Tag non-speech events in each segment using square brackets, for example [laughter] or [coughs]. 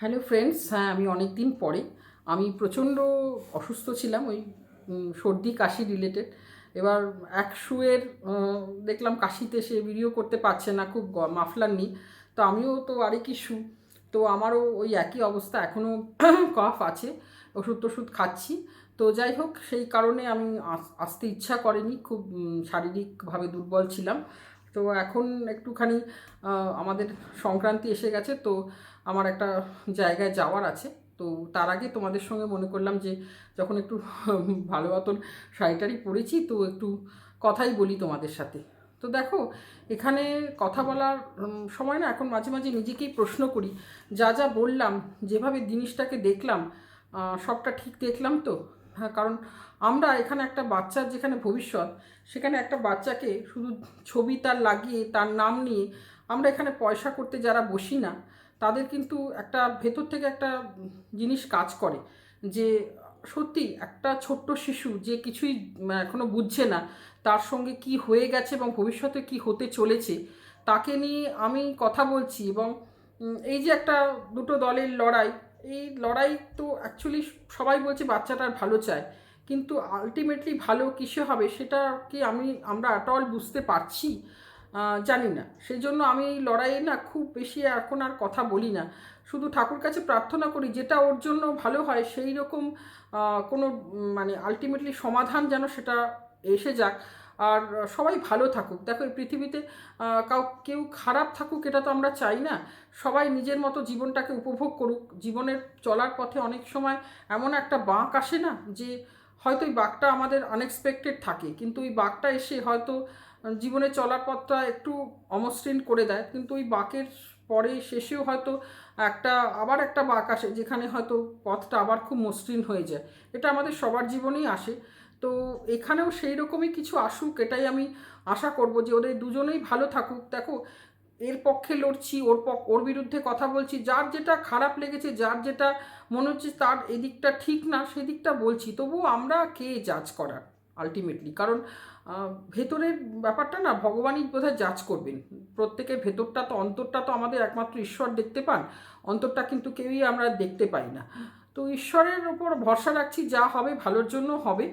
Hello friends হ্যাঁ আমি অনেক দিন পরে। আমি প্রচণ্ড অসুস্থ ছিলাম, ওই সর্দি কাশি রিলেটেড এবার এক শুয়ের দেখলাম কাশিতে সে ভিডিও করতে পারছে না, খুব মাফলার নি তো আমিও তো আরেকই শু তো আমারও ওই একই অবস্থা, এখনও [coughs] কফ আছে, ওষুধ টষুধ খাচ্ছি। তো যাই হোক, সেই কারণে আমি আস- আসতে ইচ্ছা করেনি, খুব শারীরিকভাবে দুর্বল ছিলাম। তো এখন একটুখানি আমাদের সংক্রান্তি এসে গেছে, তো আমার একটা জায়গায় যাওয়ার আছে। তো তার আগে তোমাদের সঙ্গে মনে করলাম যে, যখন একটু ভালো মতন শাড়িটারি পরেছি, তো একটু কথাই বলি তোমাদের সাথে। তো দেখো, এখানে কথা বলার সময় না, এখন মাঝে মাঝে নিজেকেই প্রশ্ন করি। যা যা বললাম, যেভাবে জিনিসটাকে দেখলাম সবটা ঠিক দেখলাম তো? হ্যাঁ কারণ আমরা এখানে একটা বাচ্চার যেখানে ভবিষ্যৎ সেখানে একটা বাচ্চাকে শুধু ছবি তার লাগিয়ে তার নাম নিয়ে আমরা এখানে পয়সা করতে যারা বসি না তাদের কিন্তু একটা ভেতর থেকে একটা জিনিস কাজ করে যে সত্যি একটা ছোট্ট শিশু যে কিছুই উম, এখনও বুঝছে না তার সঙ্গে কি হয়ে গেছে এবং ভবিষ্যতে কি হতে চলেছে তাকে নিয়ে আমি কথা বলছি এবং এই যে একটা দুটো দলের লড়াই এই লড়াই তো অ্যাকচুয়ালি সবাই বলছে বাচ্চাটার ভালো চায়। কিন্তু আলটিমেটলি ভালো কিসে হবে সেটা কি আমি, আমরা অ্যাট অল বুঝতে পারছি? জানি না। সেই জন্য আমি এই লড়াইয়ে না খুব বেশি এখন আর কথা বলি না। শুধু ঠাকুর কাছে প্রার্থনা করি যেটা ওর জন্য ভালো হয় সেই রকম কোনো মানে আলটিমেটলি সমাধান যেন সেটা এসে যাক। আর সবাই ভালো থাকুক। দেখো, এই পৃথিবীতে কাউ, কেউ খারাপ থাকুক, এটা তো আমরা চাই না। সবাই নিজের মতো জীবনটাকে উপভোগ করুক। জীবনের চলার পথে অনেক সময় এমন একটা বাঁক আসে না যে, হয়তো ওই বাঘটা আমাদের আনএক্সপেক্টেড থাকে। কিন্তু ওই বাঘটা এসে হয়তো জীবনে চলার পথটা একটু অমসৃণ করে দেয়। কিন্তু ওই বাঁকের পরে শেষেও হয়তো একটা, আবার একটা বাঁক আসে, যেখানে হয়তো পথটা আবার খুব মসৃণ হয়ে যায়। এটা আমাদের সবার জীবনেই আসে। তো এখানেও সেই রকমই কিছু আসুক, এটাই আমি আশা করব যে ওদের দুজনেই ভালো থাকুক। দেখো, এর পক্ষে লড়ছি, ওর পক, ওর বিরুদ্ধে কথা বলছি, যার যেটা খারাপ লেগেছে, যার যেটা মনে হচ্ছে তার এদিকটা ঠিক না, সেদিকটা বলছি। তবুও আমরা কে জাজ করার আলটিমেটলি কারণ ভেতরের ব্যাপারটা না ভগবানই বোধহয় জাজ করবেন। প্রত্যেকের ভেতরটা তো, অন্তরটা তো আমাদের একমাত্র ঈশ্বর দেখতে পান, অন্তরটা কিন্তু কেউই আমরা দেখতে পাই না। তো ঈশ্বরের ওপর ভরসা রাখছি, যা হবে ভালোর জন্য হবে।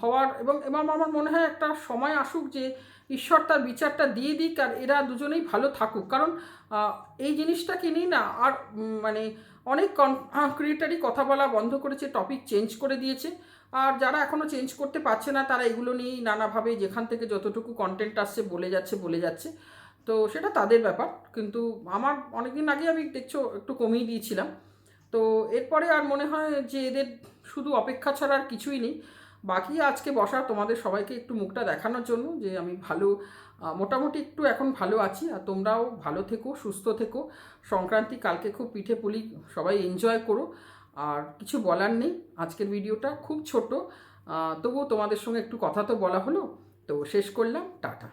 হওয়ার এবং এবং আমার মনে হয় একটা সময় আসুক যে ঈশ্বর তার বিচারটা দিয়ে দিক আর এরা দুজনেই ভালো থাকুক। কারণ এই জিনিসটাকে নিয়ে না আর মানে অনেক ক্রিয়েটারই কথা বলা বন্ধ করেছে টপিক চেঞ্জ করে দিয়েছে। আর যারা এখনও চেঞ্জ করতে পারছে না, তারা এগুলো নিয়েই নানাভাবে যেখান থেকে যতটুকু কন্টেন্ট আসছে বলে যাচ্ছে বলে যাচ্ছে। তো সেটা তাদের ব্যাপার। কিন্তু আমার অনেকদিন আগে আমি দেখছ, একটু কমিয়ে দিয়েছিলাম। তো এরপরে আর মনে হয় যে এদের শুধু অপেক্ষা ছাড়া আর কিছুই নেই। বাকি আজকে বসা তোমাদের সবাইকে একটু মুখটা দেখানোর জন্য যে আমি ভালো মোটামুটি একটু এখন ভালো আছি আর তোমরাও ভালো থেকো, সুস্থ থেকো। সংক্রান্তি কালকে খুব পিঠে পুলি সবাই এনজয় করো। আর কিছু বলার নেই, আজকের ভিডিওটা খুব ছোট। তবুও তোমাদের সঙ্গে একটু কথা তো বলা হলো। তো শেষ করলাম, টাটা।